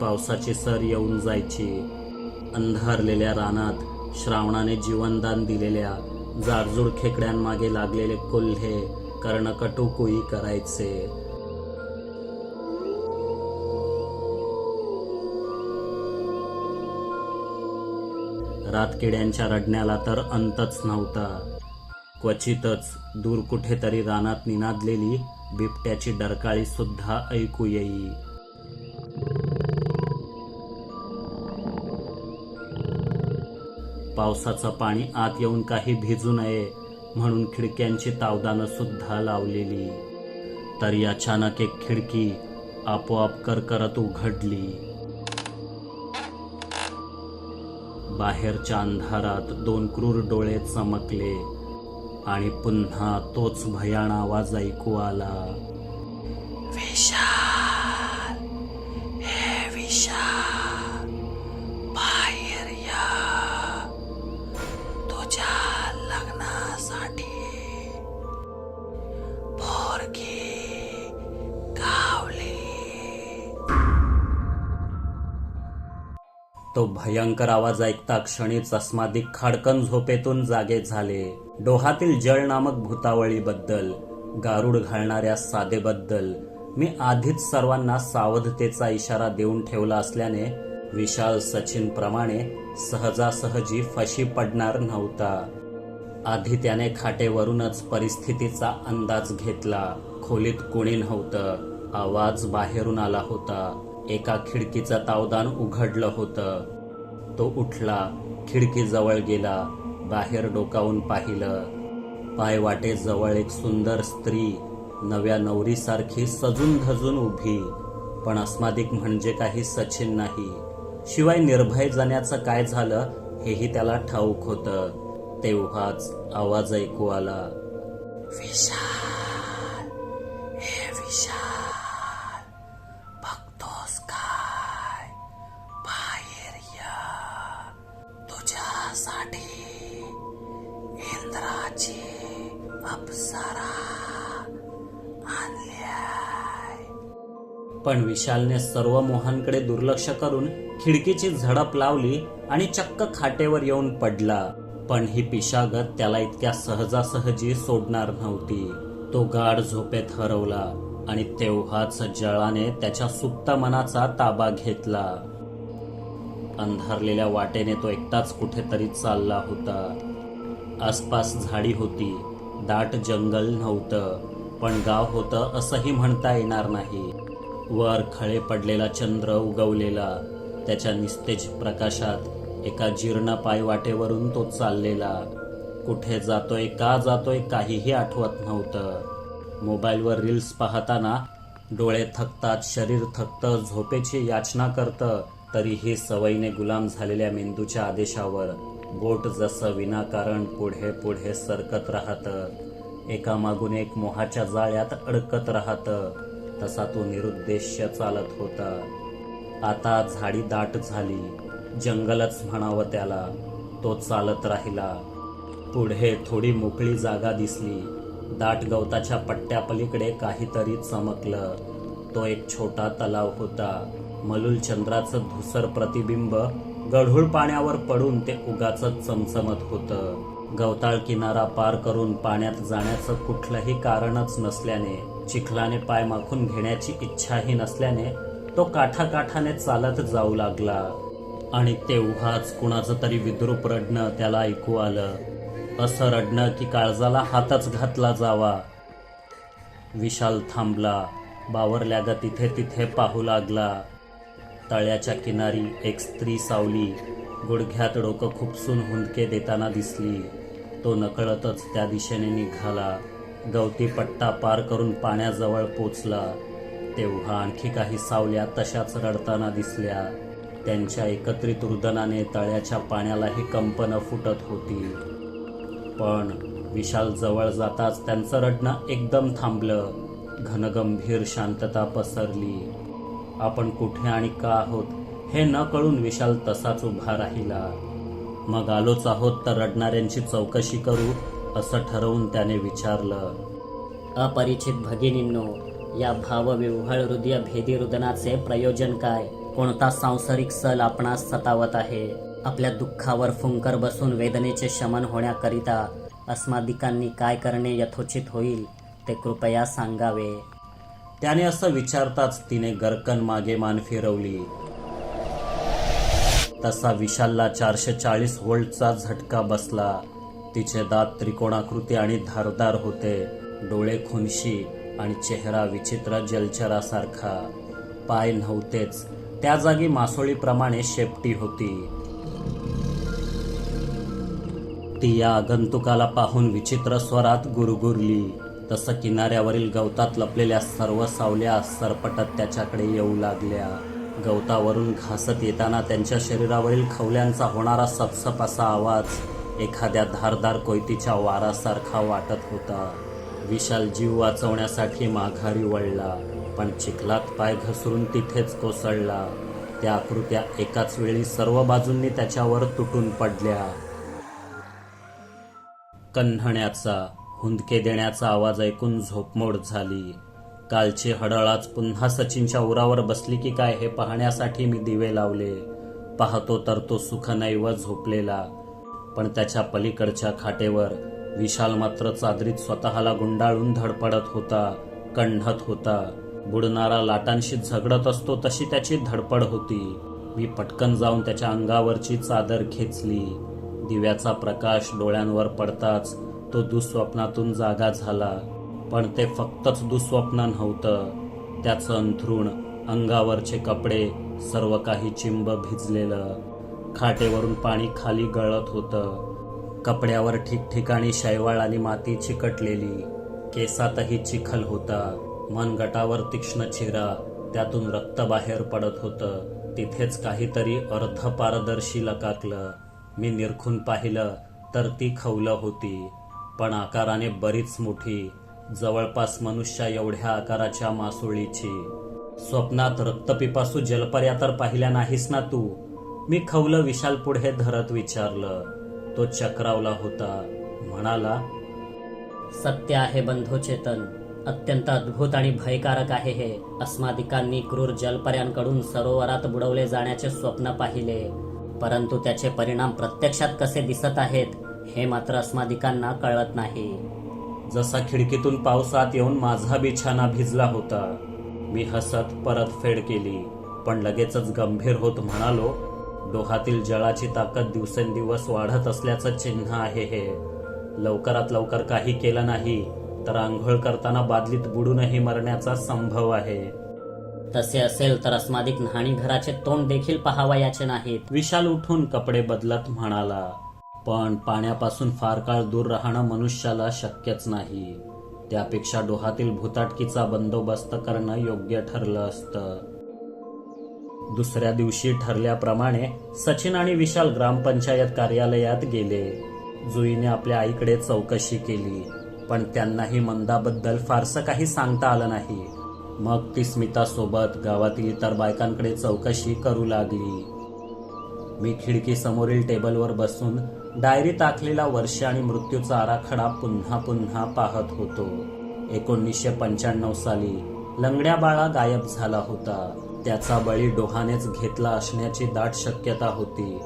पावसाचे सर येऊन जायची. अंधारलेल्या रानात श्रावणाने जीवनदान दिलेल्या जाडजूड खेकड्यांमागे लागलेले कोल्हे कर्णकटू कुई करायचे. रातकिड्यांच्या रडण्याला तर अंतच नव्हता. क्वचितच दूर कुठेतरी रानात निनादलेली बिबट्याची डरकाळी सुद्धा ऐकू येई. पावसाचं पाणी आत येऊन काही भिजू नये म्हणून खिडक्यांची तावदानं सुद्धा लावलेली. तरी अचानक एक खिडकी आपोआप करकरत उघडली. बाहेरच्या अंधारात दोन क्रूर डोळे चमकले आणि पुन्हा तोच भयाण आवाज ऐकू आला. तो भयंकर आवाज ऐकता क्षणी चष्मादिक खाडकन झोपेतून जागे झाले. डोहातील जळ नामक भूतावळीबद्दल गारुड घालणाऱ्या साधेबद्दल मी आधीच सर्वांना सावधतेचा इशारा देऊन ठेवला असल्याने विशाल सचिन प्रमाणे सहजासहजी फशी पडणार नव्हता. आधी त्याने खाटेवरूनच परिस्थितीचा अंदाज घेतला. खोलीत कोणी नव्हतं. आवाज बाहेरून आला होता. एका खिडकीचं तावदान उघडलं होतं. तो उठला खिडकीजवळ गेला बाहेर डोकावून पाहिलं. पाय जवळ एक सुंदर स्त्री नव्या नवरीसारखी सजून धजून उभी. पण अस्मादिक म्हणजे काही सचिन नाही. शिवाय निर्भय जाण्याचं काय झालं हेही त्याला ठाऊक होतं. तेव्हाच आवाज ऐकू आला. विशाल हे विशाल. विशालने सर्व मोहनकडे दुर्लक्ष करून खिडकीची झडप लावली आणि चक्क खाटेवर येऊन पडला. पण ही पिशागत त्याला इतक्या सहजासहजी सोडणार नव्हती. तो गाढ झोपेत हरवला आणि तेव्हाच जळाने त्याच्या सुप्त मनाचा ताबा घेतला. अंधारलेल्या वाटेने तो एकटाच कुठेतरी चालला होता. आसपास झाडी होती. दाट जंगल नव्हतं. पण गाव होतं असंही म्हणता येणार नाही. वर खळे पडलेला चंद्र उगवलेला त्याच्या निस्तेज प्रकाशात एका जीर्ण पायवाटेवरून तो चाललेला. कुठे जातोय का जातोय काहीही आठवत नव्हतं. मोबाईलवर रील्स पाहताना डोळे थकतात शरीर थकतं झोपेची याचना करतं तरीही सवयीने गुलाम झालेल्या मेंदूच्या आदेशावर बोट जसं विनाकारण पुढे पुढे सरकत राहतं. एकामागून एक मोहाच्या जाळ्यात अडकत राहतं. तसा तो निरुद्देश्य चालत होता. आता झाडी दाट झाली. जंगलच म्हणावं त्याला. तो चालत राहिला. पुढे थोडी मोकळी जागा दिसली. दाट गवताच्या पट्ट्यापलीकडे काहीतरी चमकलं. तो एक छोटा तलाव होता. मलूल चंद्राचं धुसर प्रतिबिंब गढूळ पाण्यावर पडून ते उगाच चमचमत होतं. गवताळ किनारा पार करून पाण्यात जाण्याचं कुठलंही कारणच नसल्याने चिखलाने पाय माखून घेण्याची इच्छाही नसल्याने तो काठाकाठाने चालत जाऊ लागला. आणि तेव्हाच कुणाचं तरी विद्रूप रडणं त्याला ऐकू आलं. असं रडणं की काळजाला हातच घातला जावा. विशाल थांबला. बावरल्या ग तिथे तिथे पाहू लागला. तळ्याच्या किनारी एक स्त्री सावली. गुडघ्यात डोकं खुपसून हुंदके देताना दिसली. तो नकळतच त्या दिशेने निघाला. गवती पट्टा पार करून पाण्याजवळ पोचला. तेव्हा आणखी काही सावल्या तशाच रडताना दिसल्या. त्यांच्या एकत्रित रुदनाने तळ्याच्या पाण्यालाही कंपनं फुटत होती. पण विशाल जवळ जाताच त्यांचं रडणं एकदम थांबलं. घनगंभीर शांतता पसरली. आपण कुठे आणि का आहोत हे न कळून विशाल तसाच उभा राहिला. मग आलोच आहोत तर रडणाऱ्यांची चौकशी करू असं ठरवून त्याने विचारलं अपरिचित भगिनींनो या भावविव्हळ हृदय भेदी रुदनाचे प्रयोजन काय? कोणता सांसारिक सल आपणास सतावत आहे? आपल्या दुःखावर फुंकर बसून वेदनेचे शमन होण्याकरिता अस्मादिकांनी काय करणे यथोचित होईल ते कृपया सांगावे. त्याने असं विचारताच तिने गरकन मागे मान फिरवली. तसा विशालला चारशे चाळीस व्होल्टचा झटका बसला. तिचे दात त्रिकोणाकृती आणि धारदार होते. डोळे खुनशी आणि चेहरा विचित्र जलचरासारखा. पाय नव्हतेच. त्या जागी मासोळीप्रमाणे शेपटी होती. ती या आगंतुकाला पाहून विचित्र स्वरात गुरगुरली. तसं किनाऱ्यावरील गवतात लपलेल्या सर्व सावल्या सरपटत त्याच्याकडे येऊ लागल्या. गवतावरून घासत येताना त्यांच्या शरीरावरील खवल्यांचा होणारा सपसप असा आवाज एखाद्या धारदार कोयतीच्या वारासारखा वाटत होता. विशाल जीव वाचवण्यासाठी माघारी वळला पण चिखलात पाय घसरून तिथेच कोसळला. त्या आकृत्या एकाच वेळी सर्व बाजूंनी त्याच्यावर तुटून पडल्या. कन्हण्याचा हुंदके देण्याचा आवाज ऐकून झोपमोड झाली. कालची हडळाच पुन्हा सचिनच्या उरावर बसली की काय हे पाहण्यासाठी मी दिवे लावले. पाहतो तर तो सुखनैव झोपलेला. पण त्याच्या पलीकडच्या खाटेवर विशाल मात्र चादरीत स्वतःला गुंडाळून धडपडत होता कण्हत होता. बुडणारा लाटांशी झगडत असतो तशी त्याची धडपड होती. मी पटकन जाऊन त्याच्या अंगावरची चादर खेचली. दिव्याचा प्रकाश डोळ्यांवर पडताच तो दुःस्वप्नातून जागा झाला. पण ते फक्तच दुःस्वप्न नव्हतं. त्याचं अंथरूण अंगावरचे कपडे सर्व काही चिंब भिजलेलं. खाटेवरून पाणी खाली गळत होतं. कपड्यावर ठिकठिकाणी शैवाळ आणि माती चिकटलेली. केसातही चिखल होता. मनगटावर तीक्ष्ण चिरा. त्यातून रक्त बाहेर पडत होतं. तिथेच काहीतरी अर्धपारदर्शी लकाकलं. मी निरखून पाहिलं तर ती खवलं होती. पण आकाराने बरीच मोठी. जवळपास मनुष्या एवढ्या आकाराच्या मासोळीची. स्वप्नात रक्तपिपासू जलपर्या तर पाहिल्या नाहीस ना तू? मी खवलं विशाल पुढे धरत विचारलं तो चक्रावला होता म्हणाला सत्य आहे बंधू चेतन अत्यंत अद्भुत आणि भयकारक आहे हे. अस्मादिकांनी क्रूर जलपर्यांकडून सरोवरात बुडवले जाण्याचे स्वप्न पाहिले. परंतु त्याचे परिणाम प्रत्यक्षात कसे दिसत आहेत हे मात्र अस्मादिकांना कळत नाही. जसा खिडकीतून पावसात येऊन माझा बिछाना भिजला होता मी हसत परतफेड केली पण लगेचच गंभीर होत म्हणालो डोहातील जळाची ताकद दिवसेंदिवस वाढत असल्याचं चिन्ह आहे हे. लवकरात लवकर काही केलं नाही तर आंघोळ करताना बादलीत बुडूनही मरण्याचा संभव आहे. तसे असेल तर अस्मादिक न्हाणी घराचे तोंड देखील पहावयाचे नाहीत. विशाल उठून कपडे बदलत म्हणाला पण पाण्यापासून फार काळ दूर राहणं मनुष्याला शक्यच नाही. त्यापेक्षा डोहातील भूताटकीचा बंदोबस्त करणं योग्य ठरलं असतं. दुसऱ्या दिवशी ठरल्याप्रमाणे सचिन आणि विशाल ग्रामपंचायत कार्यालयात गेले. जुईने आपल्या आईकडे चौकशी केली पण त्यांनाही मंदाबद्दल फारसं काही सांगता आलं नाही. मग ती स्मिता सोबत गावातील इतर बायकांकडे चौकशी करू लागली. मी खिडकी समोरील टेबलवर बसून डायरी ताकलेला वर्ष आणि मृत्यूचा आराखडा पुन्हा पुन्हा पाहत होतो. एकोणीसशे पंच्याण्णव साली लंगड्या बाळा गायब झाला होता. त्याचा बळी डोहानेच घेतला असण्याची दाट शक्यता होती.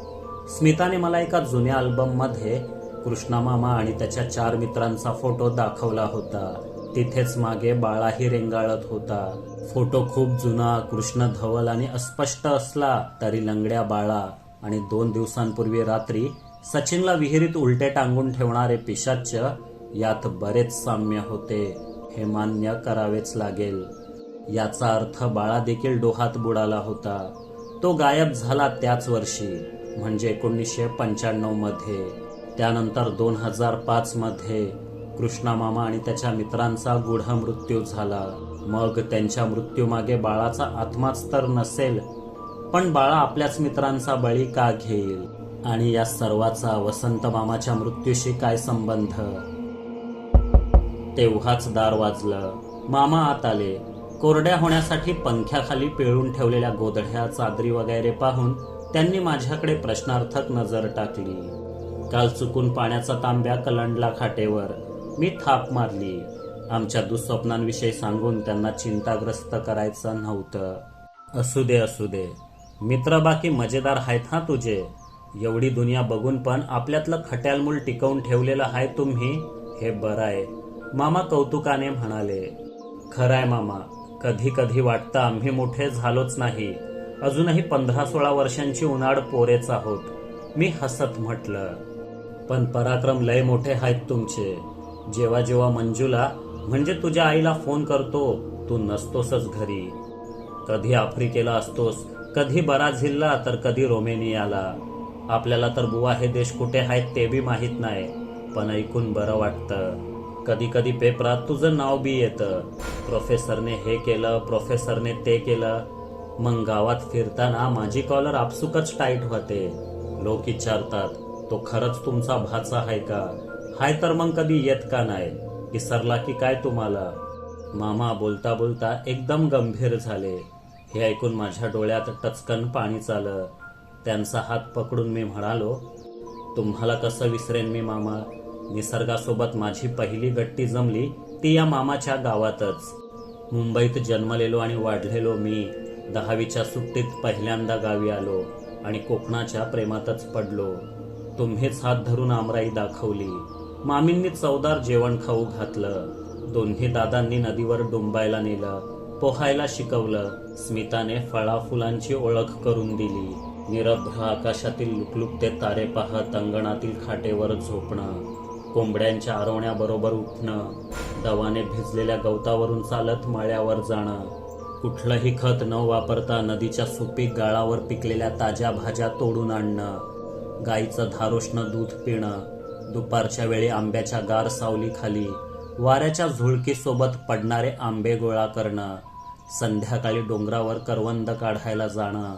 स्मिताने मला एका जुन्या अल्बममध्ये कृष्णामामा आणि त्याच्या चार मित्रांचा फोटो दाखवला होता. तिथेच मागे बाळाही रेंगाळत होता. फोटो खूप जुना कृष्ण धवल आणि अस्पष्ट असला तरी लंगड्या बाळा आणि दोन दिवसांपूर्वी रात्री सचिनला विहिरीत उलटे टांगून ठेवणारे पिशाच्च यात बरेच साम्य होते. हे मान्य करावेच लागेल. याचा अर्थ बाळा देखील डोहात बुडाला होता. तो गायब झाला त्याच वर्षी म्हणजे एकोणीसशे पंच्याण्णवमध्ये. त्यानंतर दोन हजार पाच मध्ये कृष्णामामा आणि त्याच्या मित्रांचा गुढ मृत्यू झाला. मग त्यांच्या मृत्यूमागे बाळाचा आत्माच तर नसेल पण बाळा आपल्याच मित्रांचा बळी का घेईल? आणि या सर्वाचा वसंत मामाच्या मृत्यूशी काय संबंध? तेव्हाच दार वाजलं. मामा आत आले. कोरड्या होण्यासाठी पंख्याखाली पिळून ठेवलेल्या गोधड्या चादरी वगैरे पाहून त्यांनी माझ्याकडे प्रश्नार्थक नजर टाकली. काल चुकून पाण्याचा तांब्या कलंडला खाटेवर मी थाप मारली. आमच्या दुःस्वप्नांविषयी सांगून त्यांना चिंताग्रस्त करायचं नव्हतं. असू दे असू दे. मित्र बाकी मजेदार आहेत हा तुझे. एवढी दुनिया बघून पण आपल्यातलं खट्यालमूल टिकवून ठेवलेलं आहे तुम्ही? हे बरं आहे. मामा कौतुकाने म्हणाले खरंय मामा. कधी कधी वाटतं आम्ही मोठे झालोच नाही. अजूनही पंधरा सोळा वर्षांची उन्हाळ पोरेच आहोत. मी हसत म्हटलं पण पराक्रम लय मोठे आहेत तुमचे. जेव्हा जेव्हा मंजूला म्हणजे तुझ्या आईला फोन करतो तू नसतोसच घरी. कधी आफ्रिकेला असतोस कधी ब्राझीलला तर कधी रोमेनियाला. आपल्याला तर बुवा हे देश कुठे आहेत ते बी माहीत नाही पण ऐकून बरं वाटतं. कधी कधी पेपरात तुझं नाव बी येतं. प्रोफेसरने हे केलं प्रोफेसरने ते केलं. मग गावात फिरताना माझी कॉलर आपसुकच टाईट होते. लोक विचारतात तो खरंच तुमचा भाचा आहे का? हाय तर मग कधी येत का नाही? विसरला की काय तुम्हाला? मामा बोलता बोलता एकदम गंभीर झाले. हे ऐकून माझ्या डोळ्यात टचकन पाणी चालं त्यांचा हात पकडून मी म्हणालो तुम्हाला कसं विसरेन मी मामा? निसर्गासोबत माझी पहिली गट्टी जमली ती या मामाच्या गावातच. मुंबईत जन्मलेलो आणि वाढलेलो मी दहावीच्या सुट्टीत पहिल्यांदा गावी आलो आणि कोकणाच्या प्रेमातच पडलो. तुम्हीच हात धरून आमराई दाखवली. मामींनी चवदार जेवण खाऊ घातलं. दोन्ही दादांनी नदीवर डुंबायला नेलं पोहायला शिकवलं स्मिताने फळा फुलांची ओळख करून दिली. निरभ्र आकाशातील लुकलुकते तारे पाहत अंगणातील खाटेवर झोपणं. कोंबड्यांच्या आरवण्याबरोबर उठणं दवाने भिजलेल्या गवतावरून चालत मळ्यावर जाणं कुठलंही खत न वापरता नदीच्या सुपीक गाळावर पिकलेल्या ताज्या भाज्या तोडून आणणं गाईचं धारोष्ण दूध पिणं दुपारच्या वेळी आंब्याच्या गार सावलीखाली वाऱ्याच्या झुळकीसोबत पडणारे आंबे गोळा करणं संध्याकाळी डोंगरावर करवंद काढायला जाणं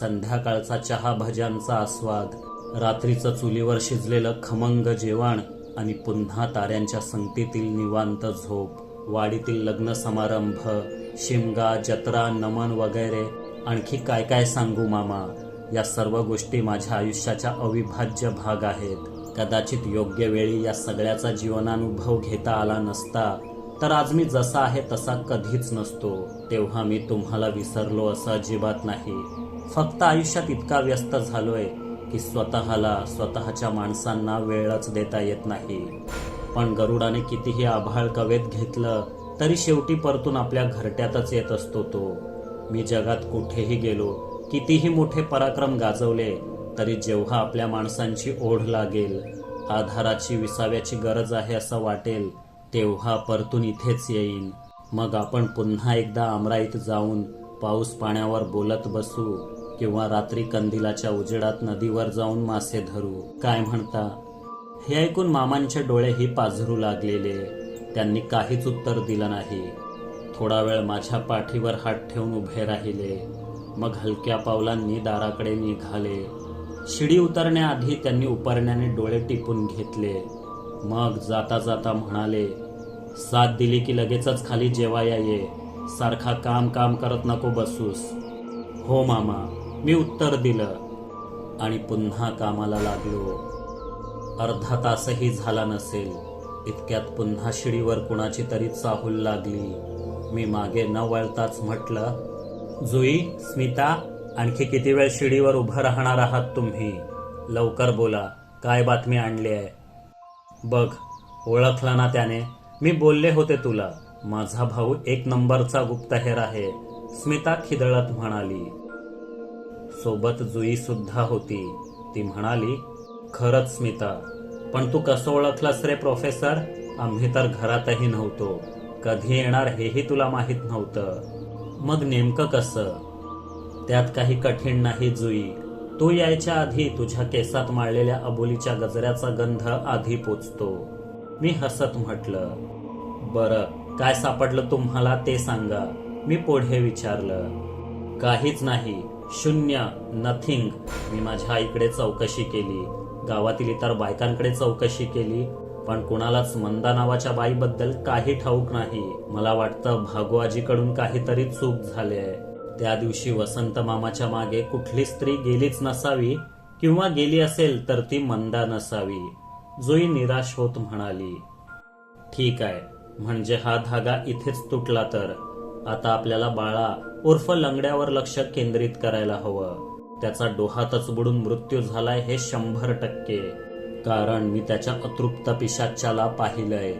संध्याकाळचा चहा भज्यांचा आस्वाद रात्रीचं चुलीवर शिजलेलं खमंग जेवण आणि पुन्हा ताऱ्यांच्या संगतीतील निवांत झोप वाडीतील लग्न समारंभ शिमगा जत्रा नमन वगैरे. आणखी काय काय सांगू मामा? या सर्व गोष्टी माझ्या आयुष्याच्या अविभाज्य भाग आहेत. कदाचित योग्य वेळी या सगळ्याचा जीवनानुभव घेता आला नसता. तर आज मी जसा आहे तसा कधीच नसतो. तेव्हा मी तुम्हाला विसरलो असं अजिबात नाही. फक्त आयुष्यात इतका व्यस्त झालोय. की स्वतःला स्वतःच्या माणसांना वेळच देता येत नाही. पण गरुडाने कितीही आभाळ कवेत घेतलं तरी शेवटी परतून आपल्या घरट्यातच येत असतो तो. मी जगात कुठेही गेलो कितीही मोठे पराक्रम गाजवले तरी जेव्हा आपल्या माणसांची ओढ लागेल आधाराची विसाव्याची गरज आहे असं वाटेल तेव्हा परतून इथेच येईन. मग आपण पुन्हा एकदा आमराईत जाऊन पाऊस पाण्यावर बोलत बसू. किंवा रात्री कंदिलाच्या उजेडात नदीवर जाऊन मासे धरू. काय म्हणता? हे ऐकून मामांचे डोळेही पाझरू लागलेले. त्यांनी काहीच उत्तर दिलं नाही. थोडा वेळ माझ्या पाठीवर हात ठेवून उभे राहिले. मग हलक्या पावलांनी दाराकडे निघाले. शिडी उतरण्याआधी त्यांनी उपरण्याने डोळे टिपून घेतले. मग जाता जाता म्हणाले साथ दिली की लगेचच खाली जेवाया ये. सारखा काम काम करत नको बसूस. हो मामा. मी उत्तर दिलं आणि पुन्हा कामाला लागलो. अर्धा तासही झाला नसेल इतक्यात पुन्हा शिडीवर कुणाची तरी चाहूल लागली. मी मागे न वळताच म्हटलं जुई स्मिता आणखी किती वेळ शिडीवर उभं राहणार आहात तुम्ही? लवकर बोला काय बातमी आणली आहे? बघ ओळखला ना त्याने. मी बोलले होते तुला. माझा भाऊ एक नंबरचा गुप्तहेर आहे स्मिता खिदळत म्हणाली. सोबत जुई सुद्धा होती. ती म्हणाली खरंच स्मिता पण तू कसं ओळखलंस रे प्रोफेसर? आम्ही तर घरातही नव्हतो. कधी येणार हेही तुला माहीत नव्हतं. मग नेमकं कसं? त्यात काही कठीण नाही जुई. तू यायच्या आधी तुझ्या केसात माळलेल्या अबोलीच्या गजऱ्याचा गंध आधी पोचतो. मी हसत म्हटलं बरं काय सापडलं तुम्हाला ते सांगा. मी पुढे विचारलं काहीच नाही. शून्य नथिंग मी माझ्या आईकडे चौकशी केली. गावातील इतर बायकांकडे चौकशी केली पण कुणालाच मंदा नावाच्या बाईबद्दल काही ठाऊक नाही. मला वाटतं भागोआजीकडून काहीतरी चूक झाली आहे त्या दिवशी वसंत मामाच्या मागे कुठली स्त्री गेलीच नसावी किंवा गेली असेल तर ती मंदा नसावी जुई निराश होत म्हणाली. ठीक आहे म्हणजे हा धागा इथेच तुटला तर. आता आपल्याला बाळा उर्फ लंगड्यावर लक्ष केंद्रित करायला हवं. त्याचा डोहातच बुडून मृत्यू झालाय हे शंभर टक्के. कारण मी त्याच्या अतृप्त पिशाच्याला पाहिलंय.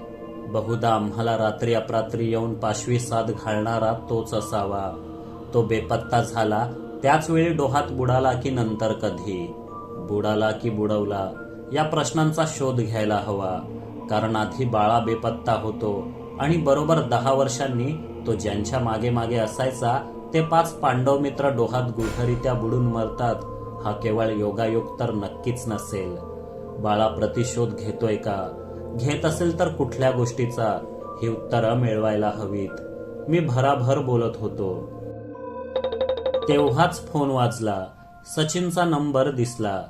बहुधा आम्हाला रात्री अपरात्री येऊन पाशवी साथ घालणारा तोच असावा. तो बेपत्ता झाला त्याच वेळी डोहात बुडाला की नंतर कधी? बुडाला की बुडवला? या प्रश्नांचा शोध घ्यायला हवा. कारण आधी बाळा बेपत्ता होतो आणि बरोबर दहा वर्षांनी तो ज्यांच्या मागे मागे असायचा ते पाच पांडव मित्र डोहात गुढरित्या बुडून मरतात. हा केवळ योगायोग तर नक्कीच नसेल. बाळा प्रतिशोध घेतोय का? घेत असेल तर कुठल्या गोष्टीचा? ही उत्तरं मिळवायला हवीत. मी भराभर बोलत होतो. तेव्हाच फोन वाजला. सचिनचा नंबर दिसला.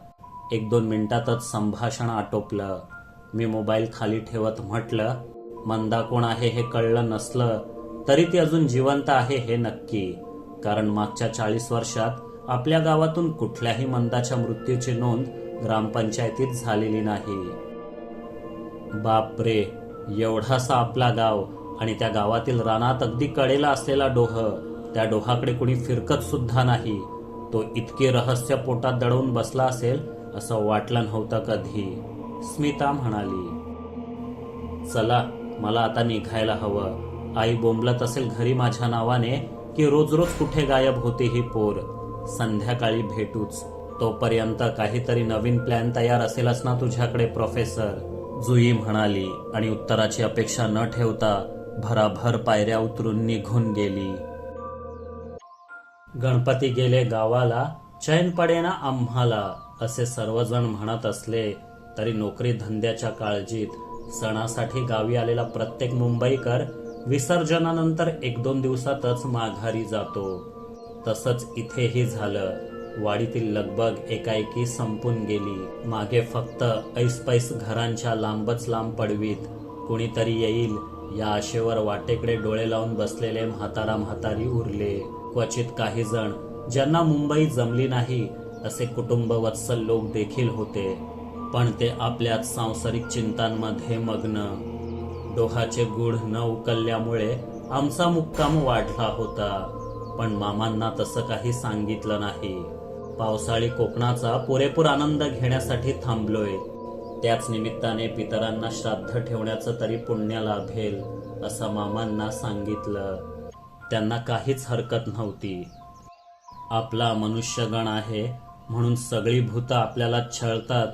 एक दोन मिनिटातच संभाषण आटोपलं. मी मोबाईल खाली ठेवत म्हटलं मंदा कोण आहे हे कळलं नसलं. तरी ती अजून जिवंत आहे हे नक्की. कारण मागच्या चाळीस वर्षात आपल्या गावातून कुठल्याही मंदाच्या मृत्यूची नोंद ग्रामपंचायतीत झालेली नाही. बापरे एवढासा आपला गाव आणि त्या गावातील रानात अगदी कडेला असलेला डोह त्या डोहाकडे कुणी फिरकत सुद्धा नाही. तो इतके रहस्य पोटात दडवून बसला असेल असं वाटलं नव्हतं कधी. स्मिता म्हणाली चला मला आता निघायला हवं. आई बोंबलत असेल घरी माझ्या नावाने की रोज रोज कुठे गायब होते ही पोर. संध्याकाळी भेटूच. तोपर्यंत काहीतरी नवीन प्लॅन तयार असेलच ना तुझ्याकडे प्रोफेसर जुई म्हणाली आणि उत्तराची अपेक्षा न ठेवता भराभर पायऱ्या उतरून निघून गेली. गणपती गेले गावाला चैन पडेना आम्हाला असे सर्वजण म्हणत असले तरी नोकरी धंद्याच्या काळजीत सणासाठी गावी आलेला प्रत्येक मुंबईकर विसर्जनानंतर एक दोन दिवसातच माघारी जातो. तसंच इथेही झालं. वाडीतील लगबग एकाएकी संपून गेली. मागे फक्त ऐसपैस घरांच्या लांबच लांब पडवीत. कुणीतरी येईल. या आशेवर वाटेकडे डोळे लावून बसलेले म्हातारा म्हातारी उरले. क्वचित काही जण ज्यांना मुंबई जमली नाही असे कुटुंब वत्सल लोक देखील होते. पण ते आपल्याच सांसारिक चिंतांमध्ये मग्न. डोहाचे गुढ न उकलल्यामुळे आमचा मुक्काम वाढला होता. पण मामांना तसं काही सांगितलं नाही. पावसाळी कोकणाचा पुरेपूर आनंद घेण्यासाठी थांबलोय. त्याच निमित्ताने पितरांना श्राद्ध ठेवण्याचं तरी पुण्य लाभेल असं मामांना सांगितलं. त्यांना काहीच हरकत नव्हती. आपला मनुष्यगण आहे म्हणून सगळी भूतं आपल्याला छळतात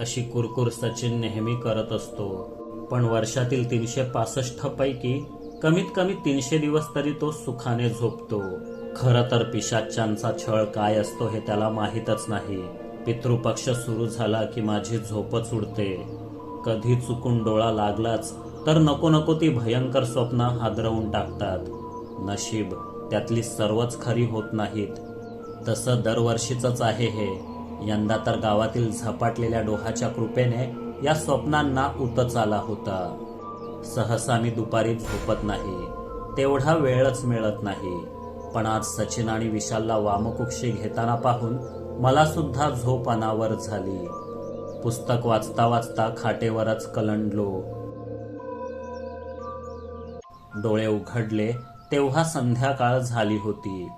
अशी कुरकुर सचिन नेहमी करत असतो. पण वर्षातील तीनशे पासष्ट पैकी कमीत कमी तीनशे दिवस तरी तो सुखाने झोपतो. खर तर पिशाच्यांचा छळ काय असतो हे त्याला माहीतच नाही. पितृपक्ष सुरू झाला की माझी झोपच उडते. कधी चुकून डोळा लागलाच तर नको नको ती भयंकर स्वप्न हादरवून टाकतात. नशीब त्यातली सर्वच खरी होत नाहीत. तसं दरवर्षीच आहे हे. यंदा तर गावातील झपाटलेल्या डोहाच्या कृपेने या स्वप्नांना उतच आला होता. सहसा मी दुपारी झोपत नाही. तेवढा वेळच मिळत नाही. पण आज सचिन आणि विशालला वामकुक्षी घेताना पाहून मला सुद्धा झोप अनावर झाली. पुस्तक वाचता वाचता खाटेवरच कलंडलो. डोळे उघडले तेव्हा संध्याकाळ झाली होती.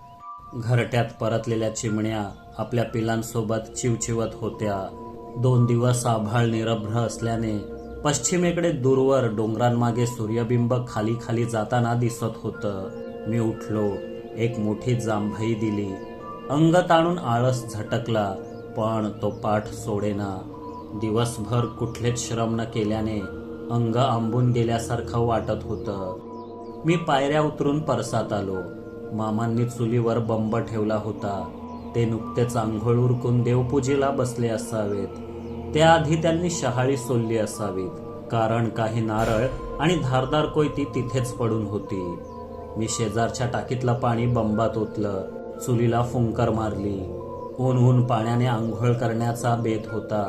घरट्यात परतलेल्या चिमण्या आपल्या पिलांसोबत चिवचिवत होत्या. दोन दिवस आभाळ निरभ्र असल्याने पश्चिमेकडे दूरवर डोंगरांमागे सूर्यबिंब खाली खाली जाताना दिसत होतं. मी उठलो एक मोठी जांभई दिली. अंग ताणून आळस झटकला पण तो पाठ सोडेना. दिवसभर कुठलेच श्रम न केल्याने अंग आंबून गेल्यासारखं वाटत होतं. मी पायऱ्या उतरून परसात आलो. मामांनी चुलीवर बंब ठेवला होता. ते नुकतेच आंघोळ उरकून देवपूजेला बसले असावेत. त्याआधी त्यांनी शहाळी सोलली असावीत कारण काही नारळ आणि धारदार कोयती तिथेच पडून होती. मी शेजारच्या टाकीतलं पाणी बंबात ओतलं चुलीला फुंकर मारली. ऊन ऊन पाण्याने आंघोळ करण्याचा बेत होता.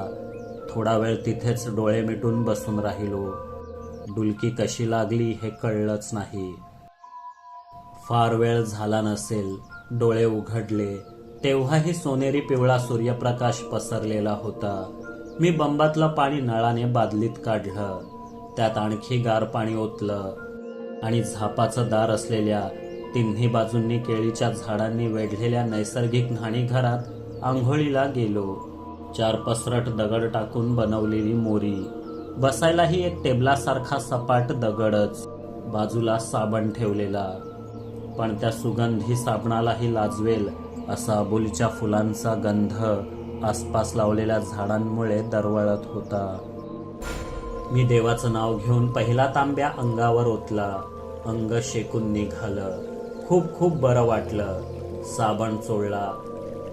थोडा वेळ तिथेच डोळे मिटून बसून राहिलो. डुलकी कशी लागली हे कळलंच नाही. फार वेळ झाला नसेल डोळे उघडले तेव्हाही सोनेरी पिवळा सूर्यप्रकाश पसरलेला होता. मी बंबातलं पाणी नळाने बादलीत काढलं. त्यात आणखी गार पाणी ओतलं. आणि झापाचं दार असलेल्या तिन्ही बाजूंनी केळीच्या झाडांनी वेढलेल्या नैसर्गिक न्हाणीघरात आंघोळीला गेलो. चार पसरट दगड टाकून बनवलेली मोरी. बसायलाही एक टेबलासारखा सपाट दगडच बाजूला साबण ठेवलेला. पण त्या सुगंधी साबणालाही लाजवेल असा अबोलीच्या फुलांचा गंध आसपास लावलेल्या झाडांमुळे दरवळत होता. मी देवाचं नाव घेऊन पहिला तांब्या अंगावर ओतला. अंग शेकून निघालं. खूप खूप बरं वाटलं. साबण चोळला.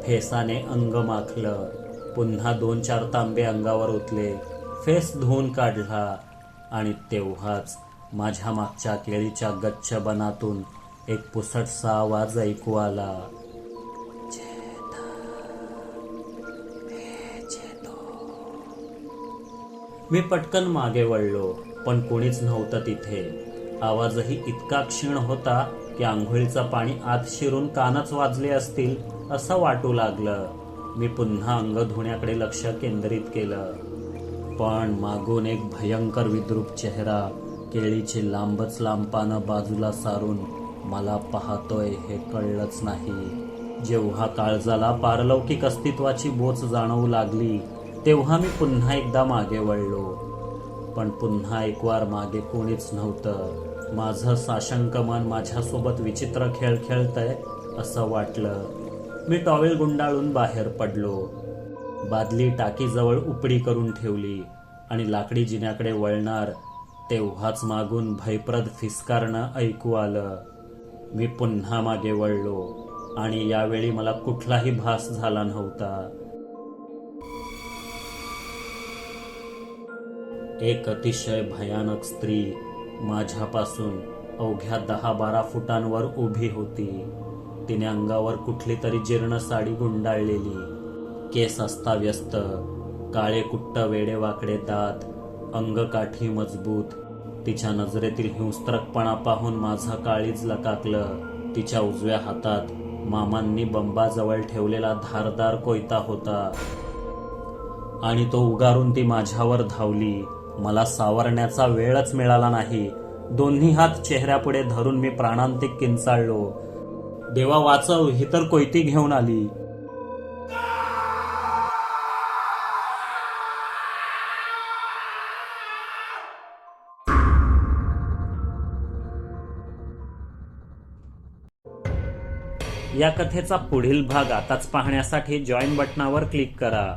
फेसाने अंग माखलं. पुन्हा दोन चार तांबे अंगावर ओतले. फेस धुवून काढला. आणि तेव्हाच माझ्या मागच्या केळीच्या गच्छ बनातून एक पुसटसा आवाज ऐकू आला. मी पटकन मागे वळलो पण कोणीच नव्हतं तिथे. आवाजही इतका क्षीण होता की आंघोळीचं पाणी आत शिरून कानच वाजले असतील असं वाटू लागलं. मी पुन्हा अंग धुण्याकडे लक्ष केंद्रित केलं. पण मागून एक भयंकर विद्रूप चेहरा केळीची लांबच लांब पानं बाजूला सारून मला पाहतोय हे कळलंच नाही. जेव्हा काळजाला पारलौकिक अस्तित्वाची बोच जाणवू लागली तेव्हा मी पुन्हा एकदा मागे वळलो. पण पुन्हा एक वार मागे कोणीच नव्हतं. माझं साशंक मन माझ्यासोबत विचित्र खेळ खेळतंय असं वाटलं. मी टॉवेल गुंडाळून बाहेर पडलो. बादली टाकीजवळ उपडी करून ठेवली आणि लाकडी जिन्याकडे वळणार तेव्हाच मागून भयप्रद फिसकारणं ऐकू आलं. मी पुन्हा मागे वळलो आणि यावेळी मला कुठलाही भास झाला नव्हता. एक अतिशय भयानक स्त्री माझ्यापासून अवघ्या दहा बारा फुटांवर उभी होती. तिने अंगावर कुठली तरी जीर्ण साडी गुंडाळलेली. केस अस्ताव्यस्त काळे कुट्ट वेडेवाकडे दात अंगकाठी मजबूत. तिच्या नजरेतील हिंस्त्रकपणा पाहून माझं काळीच लकाकलं. तिच्या उजव्या हातात मामांनी बंबाजवळ ठेवलेला धारदार कोयता होता. आणि तो उगारून ती माझ्यावर धावली. मला सावरण्याचा वेळच मिळाला नाही. दोन्ही हात चेहऱ्यापुढे धरून मी प्राणांतिक किंचाळलो. देवा वाचव ही तर कोयती घेऊन आली. या कथेचा पुढील भाग आताच पाहण्यासाठी जॉईन बटनावर क्लिक करा.